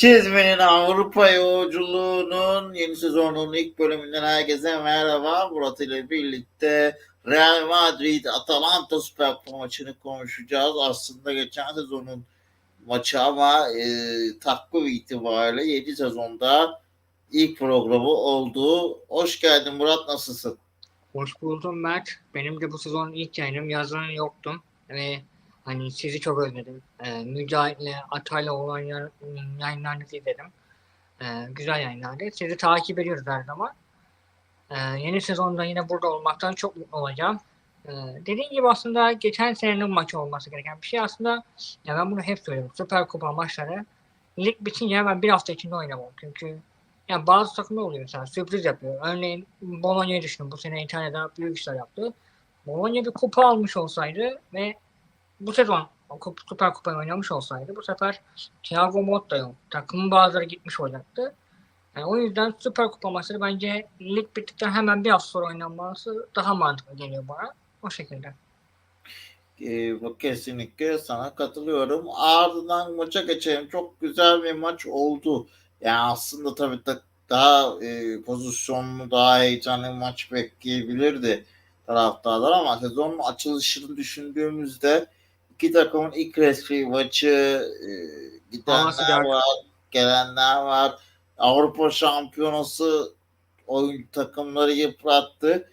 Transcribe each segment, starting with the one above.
Çizmenin Avrupa yolculuğunun yeni sezonunun ilk bölümünden herkese merhaba. Murat ile birlikte Real Madrid Atalanta Süper Kupa maçını konuşacağız. Aslında geçen sezonun maçı ama e, takvim itibariyle 7 sezonda ilk programı oldu. Hoş geldin Murat nasılsın? Hoş buldum Mert. Benim de bu sezonun ilk yayınım. Yazın yoktum. Ve hani sizi çok özledim. Ee, Mücahit'le, Atay'la olan yayın- yayınlarınızı izledim. Ee, güzel yayınlardı. Sizi takip ediyoruz her zaman. Ee, yeni sezonda yine burada olmaktan çok mutlu olacağım. Ee, dediğim gibi aslında geçen senenin maçı olması gereken bir şey aslında ya ben bunu hep söylüyorum. Süper Kupa maçları lig bitince hemen bir hafta içinde oynamam. Çünkü yani bazı takımlar oluyor mesela sürpriz yapıyor. Örneğin Bologna'yı düşünün. Bu sene İtalya'da büyük işler yaptı. Bologna bir kupa almış olsaydı ve bu sezon Süper Kupa'yı oynamış olsaydı bu sefer Thiago Motta yok. Takımın bazıları gitmiş olacaktı. Yani o yüzden Süper Kupa maçları bence lig bittikten hemen bir hafta sonra oynanması daha mantıklı geliyor bana. O şekilde. E, bu kesinlikle sana katılıyorum. Ardından maça geçelim. Çok güzel bir maç oldu. Yani aslında tabii da daha e, pozisyonlu, daha heyecanlı maç bekleyebilirdi taraftarlar ama sezonun açılışını düşündüğümüzde iki takımın ilk resmi maçı e, gidenler var, gelenler var. Avrupa Şampiyonası oyun takımları yıprattı.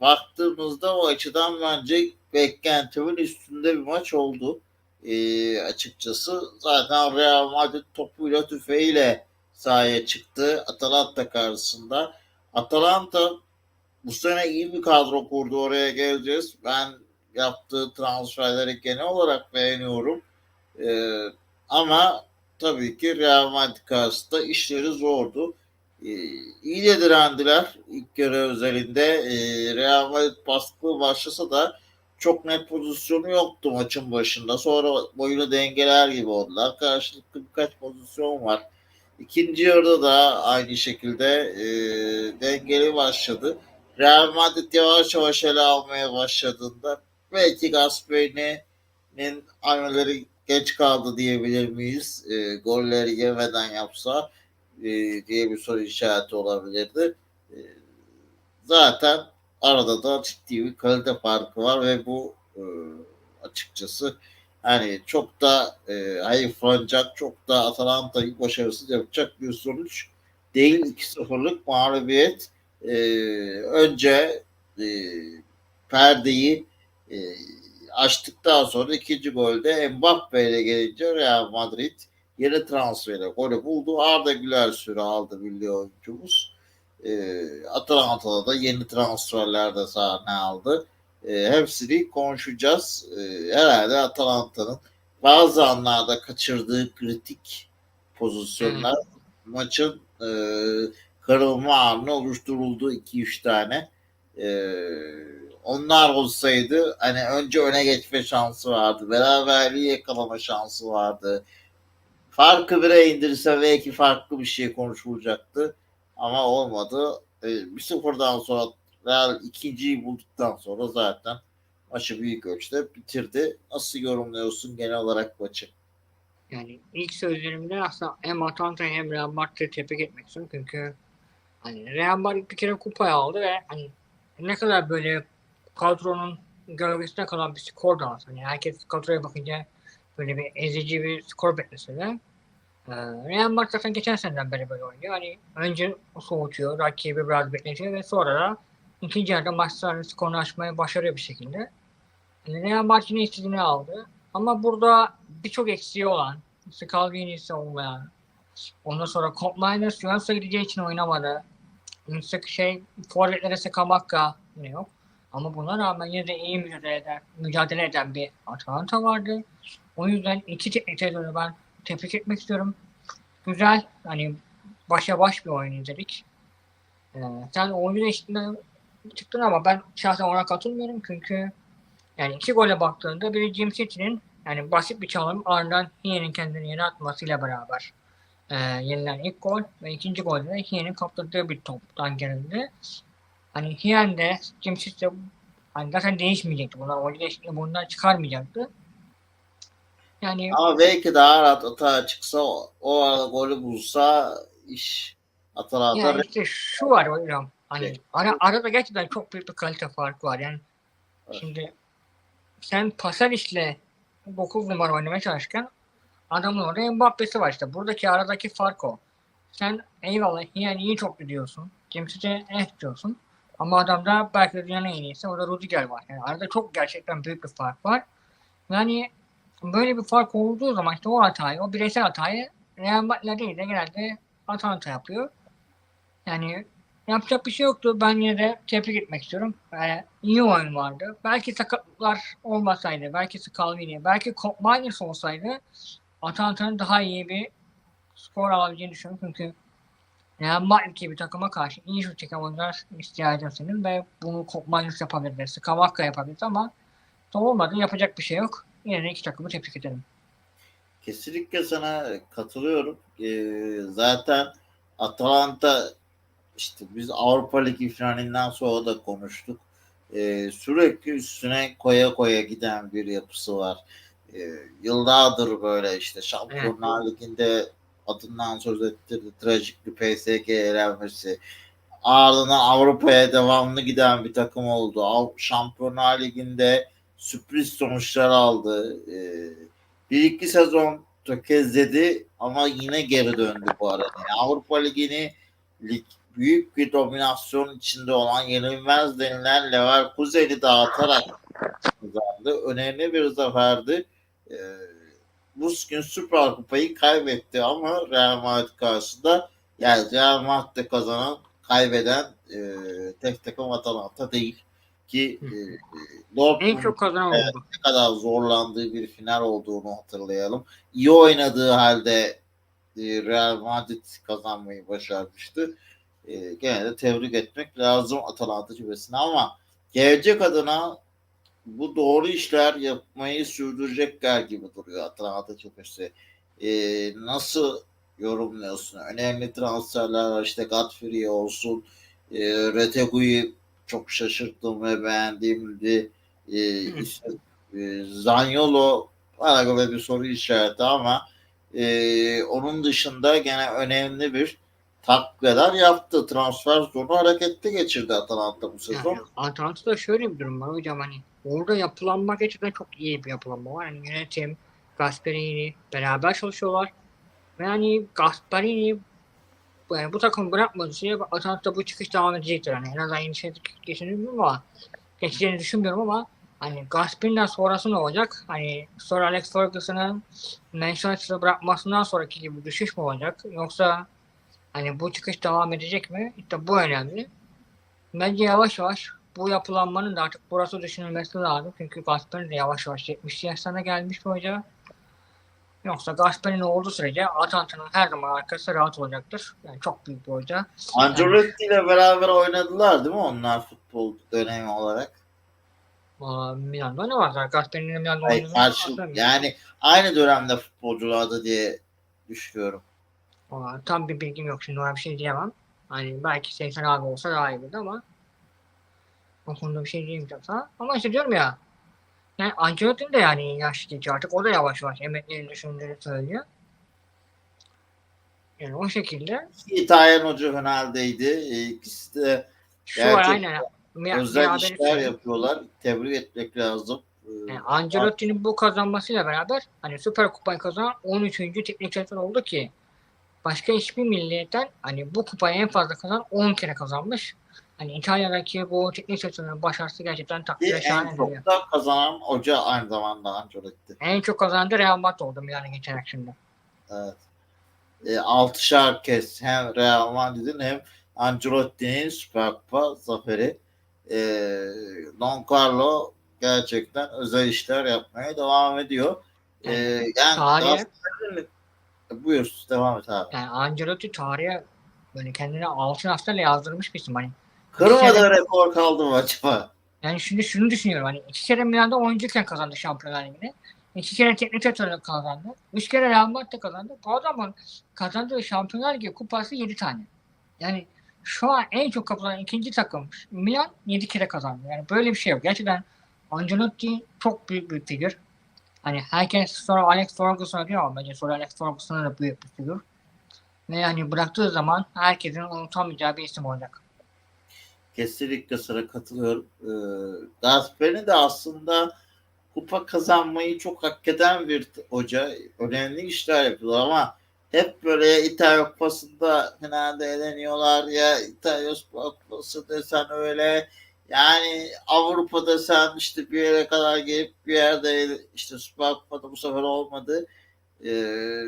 Baktığımızda o açıdan bence beklentimin üstünde bir maç oldu. Ee, açıkçası zaten Real Madrid topuyla tüfeğiyle sahaya çıktı Atalanta karşısında. Atalanta bu sene iyi bir kadro kurdu oraya geleceğiz. Ben yaptığı transferleri genel olarak beğeniyorum. Ee, ama tabii ki Real Madrid karşısında işleri zordu. Ee, iyi de direndiler ilk yarı özelinde. Ee, Real Madrid baskı başlasa da çok net pozisyonu yoktu maçın başında. Sonra boyunu dengeler gibi oldular. Karşılıklı birkaç pozisyon var. İkinci yarıda da aynı şekilde e, dengeli başladı. Real Madrid yavaş yavaş ele almaya başladığında belki Gasperi'nin hamleleri geç kaldı diyebilir miyiz? E, golleri yemeden yapsa e, diye bir soru işareti olabilirdi. E, zaten arada da ciddi bir kalite farkı var ve bu e, açıkçası hani çok da e, hayıflanacak, çok da Atalanta'yı başarısız yapacak bir sonuç değil. 2-0'lık mağlubiyet e, önce e, perdeyi e, açtıktan sonra ikinci golde Mbappe ile gelince Real Madrid yeni transfere golü buldu. Arda Güler süre aldı milli oyuncumuz. E, Atalanta'da da yeni transferler de sahne aldı. E, hepsini konuşacağız. E, herhalde Atalanta'nın bazı anlarda kaçırdığı kritik pozisyonlar maçın e, kırılma anı oluşturuldu 2-3 tane. E, onlar olsaydı hani önce öne geçme şansı vardı. Beraberliği yakalama şansı vardı. Farkı bire indirse belki farklı bir şey konuşulacaktı. Ama olmadı. E, bir sıfırdan sonra Real ikinciyi bulduktan sonra zaten maçı büyük ölçüde bitirdi. Nasıl yorumluyorsun genel olarak maçı? Yani ilk sözlerimde aslında hem Atalanta'yı hem Real Madrid'i tebrik etmek istiyorum. Çünkü hani Real Madrid bir kere kupayı aldı ve hani ne kadar böyle kadronun gölgesinde kalan bir skor da var. Hani herkes kadroya bakınca böyle bir ezici bir skor beklese de e, Real Madrid zaten geçen seneden beri böyle oynuyor. Hani önce soğutuyor, rakibi biraz bekletiyor ve sonra da ikinci yarıda maçların skorunu açmayı başarıyor bir şekilde. Yani Real Madrid'in istediğini aldı. Ama burada birçok eksiği olan, Scalvini'si olmayan, ondan sonra Kopenhagen Juventus'a gideceği için oynamadı. Yüksek şey, forvetlere Sakamakka yine yok. Ama buna rağmen yine de iyi mücadele eden, mücadele eden bir Atalanta vardı. O yüzden iki teknik direktörü ben tebrik etmek istiyorum. Güzel, hani başa baş bir oyun izledik. Ee, sen oyuncu eşitliğinden çıktın ama ben şahsen ona katılmıyorum çünkü yani iki gole baktığında biri Jim City'nin yani basit bir çalım ardından Hiye'nin kendini yere atmasıyla beraber e, yenilen ilk gol ve ikinci golde de Hiye'nin kaptırdığı bir toptan gelindi. Hani Hiyen de City de hani zaten değişmeyecekti. Bunlar oyuncu değişikliği bundan çıkarmayacaktı. Yani Ama belki daha rahat atağa çıksa o, o arada golü bulsa iş Atalanta Yani işte şu var hocam. Hani Evet. ara, arada gerçekten çok büyük bir kalite farkı var. Yani Evet. şimdi sen pasal işle 9 numara oynamaya çalışırken adamın orada Mbappe'si var işte. Buradaki aradaki fark o. Sen eyvallah yani iyi çok diyorsun. Kimse de eh diyorsun. Ama adamda belki de dünyanın en iyisi. Orada Rudiger var. Yani arada çok gerçekten büyük bir fark var. Yani böyle bir fark olduğu zaman işte o hatayı, o bireysel hatayı Real Madrid değil de genelde Atalanta yapıyor. Yani yapacak bir şey yoktu. Ben yine de tebrik etmek istiyorum. Ee, iyi oyun vardı. Belki sakatlıklar olmasaydı, belki Scalvini, belki Kopmanis olsaydı Atalanta'nın daha iyi bir skor alabileceğini düşünüyorum. Çünkü Real Madrid gibi takıma karşı iyi şut çeken oyuncular ihtiyacın senin ve bunu Kopmanis yapabilir, Skavakka yapabilir ama olmadı. Yapacak bir şey yok. Yine de iki takımı tebrik ederim. Kesinlikle sana katılıyorum. Ee, zaten Atalanta işte biz Avrupa Ligi finalinden sonra da konuştuk. Ee, sürekli üstüne koya koya giden bir yapısı var. Ee, yıllardır böyle işte Şampiyonlar Ligi'nde adından söz ettirdi. Trajik bir PSG elenmesi. Ardından Avrupa'ya devamlı giden bir takım oldu. Av- Şampiyonlar Ligi'nde sürpriz sonuçlar aldı. Ee, bir iki sezon tökezledi ama yine geri döndü bu arada. Yani Avrupa Ligi'ni lig büyük bir dominasyon içinde olan yenilmez denilen Leverkusen'i dağıtarak kazandı. Önemli bir zaferdi. Ee, bu gün Süper Kupayı kaybetti ama Real Madrid karşısında yani Real Madrid'de kazanan kaybeden e, tek takım Atalanta değil ki e, En Dortmund çok kazanan Evet. oldu. ne kadar zorlandığı bir final olduğunu hatırlayalım. İyi oynadığı halde e, Real Madrid kazanmayı başarmıştı. E, gene de tebrik etmek lazım Atalanta cibesine ama gelecek adına bu doğru işler yapmayı sürdürecekler gibi duruyor Atalanta cibesi. E, nasıl yorumluyorsun? Önemli transferler var. işte Godfrey olsun. E, Retegu'yu çok şaşırttım ve beğendiğimdi. E, işte, e, Zaniolo bana göre bir soru işareti ama e, onun dışında gene önemli bir takviyeler yaptı. Transfer zonu hareketli geçirdi Atalanta bu sezon. Yani Atalanta'da şöyle bir durum var hocam hani orada yapılanma gerçekten çok iyi bir yapılanma var. Yani yönetim, Gasperini beraber çalışıyorlar. Ve yani Gasperini yani bu takım bırakmadığı sürece Atalanta bu çıkış devam edecektir. Yani en azından yeni şey geçeceğini ama geçeceğini düşünmüyorum ama hani Gasperini'den sonrası ne olacak? Hani Sir Alex Ferguson'ın Manchester'ı bırakmasından sonraki gibi düşüş mü olacak? Yoksa hani bu çıkış devam edecek mi? İşte bu önemli. Bence yavaş yavaş bu yapılanmanın da artık burası düşünülmesi lazım. Çünkü Gasperini de yavaş yavaş 70 yaşlarına gelmiş bir hoca. Yoksa Gasperini olduğu sürece Atalanta'nın her zaman arkası rahat olacaktır. Yani çok büyük bir hoca. Ancelotti ile beraber oynadılar değil mi onlar futbol dönemi olarak? Aa, Milan'da ne var? zaten? Gasperini'nin Milan'da Hayır, oynadığını karşı, hatırlamıyorum. yani aynı dönemde futbolculardı diye düşünüyorum. Aa, tam bir bilgim yok şimdi ona bir şey diyemem. Hani belki 80 abi olsa daha iyi ama o konuda bir şey diyemeyeceğim sana. Ama işte diyorum ya yani Ancelotti'nin de yani yaş geçiyor artık. O da yavaş yavaş emeklerini düşündüğünü söylüyor. Yani o şekilde İtalyan hoca Fener'deydi. E, İkisi de şu Gerçekten aynen. Özel işler söylüyor. yapıyorlar. Tebrik etmek lazım. E, Yani Ancelotti'nin bu kazanmasıyla beraber hani Süper Kupayı kazanan 13. teknik direktör oldu ki başka hiçbir milliyetten hani bu kupayı en fazla kazanan 10 kere kazanmış. Hani İtalya'daki bu teknik direktörün başarısı gerçekten takdire en şayan çok ediyor. da kazanan hoca aynı zamanda Ancelotti. En çok kazanan da Real Madrid oldu Milan'a geçerek şimdi. Evet. E, altışar kez hem Real Madrid'in hem Ancelotti'nin Süper Kupa zaferi. E, Don Carlo gerçekten özel işler yapmaya devam ediyor. E, yani Tarihe, Galatasaray'ın- buyur devam et abi. yani Ancelotti tarihe böyle kendine altın harflerle yazdırmış bir isim. Hani Kırmada kere- rekor kaldı mı acaba? Yani şimdi şunu düşünüyorum hani iki kere Milan'da oyuncuyken kazandı Şampiyonlar Ligi'ni. İki kere teknik direktörlük kazandı. Üç kere Real Madrid'de kazandı. Bu adamın kazandığı Şampiyonlar Ligi kupası yedi tane. Yani şu an en çok kazanan ikinci takım Milan yedi kere kazandı. Yani böyle bir şey yok. Gerçekten Ancelotti çok büyük bir figür. Hani herkes sonra Alex Ferguson'a diyor ama bence sonra Alex Ferguson'a da büyük bir figür. Ve hani bıraktığı zaman herkesin unutamayacağı bir isim olacak. Kesinlikle sana katılıyorum. Ee, Gasperini de aslında kupa kazanmayı çok hak eden bir hoca. Önemli işler yapıyor ama hep böyle İtalya Kupası'nda finalde eleniyorlar ya İtalya Kupası desen öyle yani Avrupa desen işte bir yere kadar gelip bir yerde işte Süper Kupa'da bu sefer olmadı. Ee,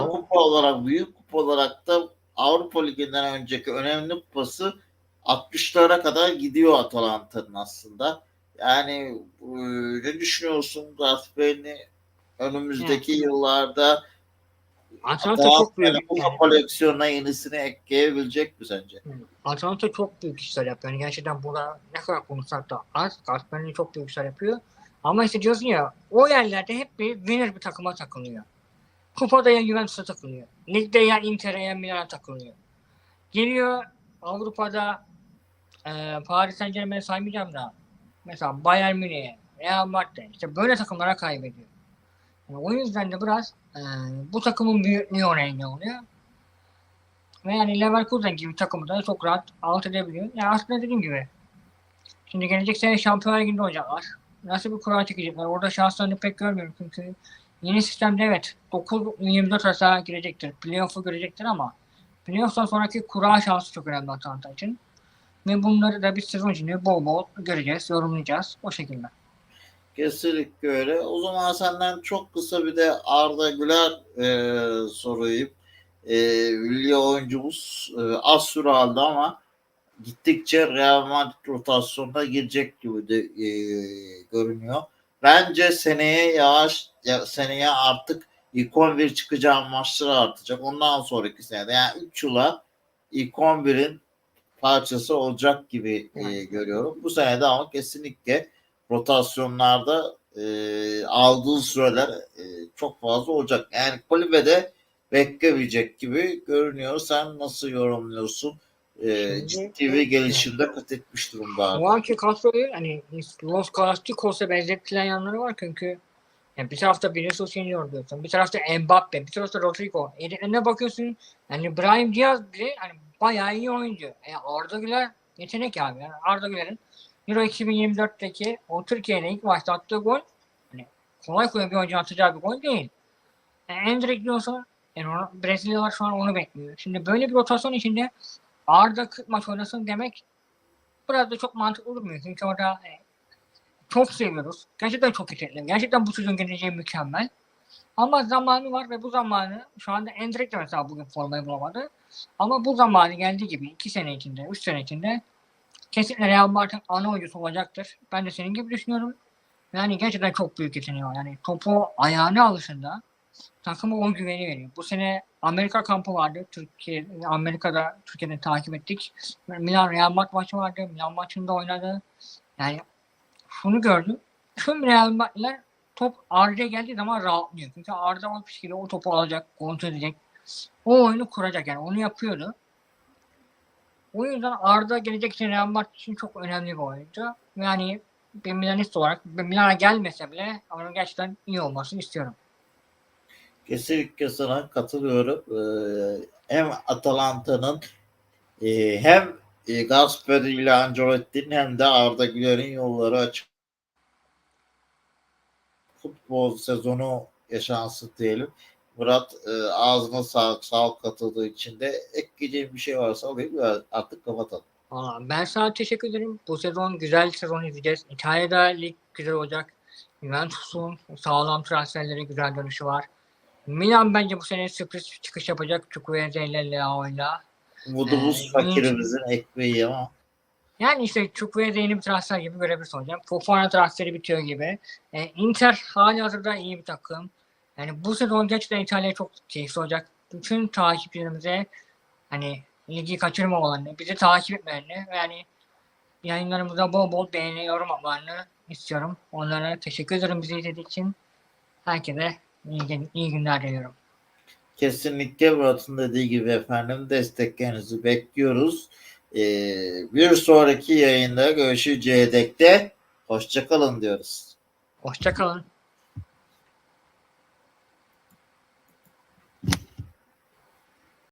Doğru. kupa olarak büyük kupa olarak da Avrupa Ligi'nden önceki önemli kupası 60'lara kadar gidiyor Atalanta'nın aslında. Yani e, ne düşünüyorsun Gasperini önümüzdeki yıllarda Atalanta çok büyük. Yani, koleksiyonuna yenisini ekleyebilecek mi sence? Atalanta çok büyük işler yapıyor. Yani gerçekten burada ne kadar konuşsak da az. Gasperini çok büyük işler yapıyor. Ama işte diyorsun ya o yerlerde hep bir winner bir takıma takılıyor. Kupada ya Juventus'a takılıyor. Ligde ya Inter'e ya Milan'a takılıyor. Geliyor Avrupa'da e, Paris Saint Germain'i saymayacağım da mesela Bayern Münih'e, Real Madrid'e işte böyle takımlara kaybediyor. Yani o yüzden de biraz e, bu takımın büyüklüğü engel oluyor. Ve yani Leverkusen gibi takımı da çok rahat alt edebiliyor. Yani aslında dediğim gibi şimdi gelecek sene Şampiyonlar Ligi'nde oynayacaklar. Nasıl bir kura çekecekler? Orada şanslarını pek görmüyorum çünkü yeni sistemde evet 9-24 arasına girecektir. Playoff'u görecektir ama playoff'tan sonraki kura şansı çok önemli Atalanta için. Ve bunları da bir sezon içinde bol bol göreceğiz, yorumlayacağız o şekilde. Kesinlikle öyle. O zaman senden çok kısa bir de Arda Güler e, sorayım. E, milli oyuncumuz e, az süre aldı ama gittikçe Real Madrid rotasyonuna girecek gibi de e, görünüyor. Bence seneye yavaş ya, seneye artık ilk 11 çıkacağı maçları artacak. Ondan sonraki senede yani 3 yıla ilk 11'in parçası olacak gibi e, görüyorum. Bu senede ama kesinlikle rotasyonlarda e, aldığı süreler e, çok fazla olacak. Yani kulübede beklemeyecek gibi görünüyor. Sen nasıl yorumluyorsun? E, Şimdi- ciddi bir gelişimde kat etmiş durumda. Şu anki kadroyu hani Los Galacticos'a benzetilen yanları var çünkü yani bir tarafta Vinicius Junior diyorsun, bir tarafta Mbappe, bir tarafta Rodrigo. Eline bakıyorsun yani Brahim Diaz bile hani bayağı iyi oyuncu. E Arda Güler yetenek abi. Yani Arda Güler'in Euro 2024'teki o Türkiye'nin ilk maçta attığı gol hani kolay kolay bir oyuncu atacağı bir gol değil. E, Endrick diyorsa yani onu, Brezilyalılar şu an onu bekliyor. Şimdi böyle bir rotasyon içinde Arda 40 maç oynasın demek biraz da çok mantıklı durmuyor. Çünkü orada e, çok seviyoruz. Gerçekten çok yetenekli. Gerçekten bu çocuğun geleceği mükemmel. Ama zamanı var ve bu zamanı şu anda Endrick de mesela bugün formayı bulamadı. Ama bu zamanı geldiği gibi 2 sene içinde, 3 sene içinde kesinlikle Real Madrid'in ana oyuncusu olacaktır. Ben de senin gibi düşünüyorum. Yani gerçekten çok büyük yeteneği. Yani topu ayağına alışında takıma o güveni veriyor. Bu sene Amerika kampı vardı. Türkiye, Amerika'da Türkiye'de takip ettik. Milan Real Madrid maçı vardı. Milan maçında oynadı. Yani şunu gördüm. Tüm Real Madrid'ler top Arda'ya geldiği zaman rahatlıyor. Çünkü Arda o şekilde o topu alacak, kontrol edecek. O oyunu kuracak yani. Onu yapıyordu. O yüzden Arda gelecek için Real Madrid için çok önemli bir oyuncu. Yani bir Milanist olarak Milan'a gelmese bile onun gerçekten iyi olmasını istiyorum. Kesinlikle sana katılıyorum. Ee, hem Atalanta'nın e, hem e, Gasperi ile Ancelotti'nin hem de Arda Güler'in yolları açık. Futbol sezonu yaşansın diyelim. Murat e, ağzına sağlık, sağlık katıldığı için de ekleyeceğim bir şey varsa alayım ve artık kapatalım. Aa, ben sana teşekkür ederim. Bu sezon güzel sezon izleyeceğiz. İtalya'da lig güzel olacak. Juventus'un sağlam transferleri güzel dönüşü var. Milan bence bu sene sürpriz çıkış yapacak. Chukwueze ile Leao'yla. Umudumuz Ee, fakirimizin ekmeği ama Yani işte Chukwueze yeni bir transfer gibi görebilirsin hocam. Fofana transferi bitiyor gibi. Ee, Inter hali hazırda iyi bir takım. Yani bu sezon gerçekten İtalya çok keyifli olacak. Bütün takipçilerimize hani ligi kaçırmamalarını, bizi takip etmelerini ve yani yayınlarımıza bol bol beğeni, yorum atmalarını istiyorum. Onlara teşekkür ederim bizi izlediği için. Herkese iyi, iyi günler diliyorum. Kesinlikle Murat'ın dediği gibi efendim desteklerinizi bekliyoruz. Ee, bir sonraki yayında görüşeceğiz. de Hoşçakalın diyoruz. Hoşçakalın.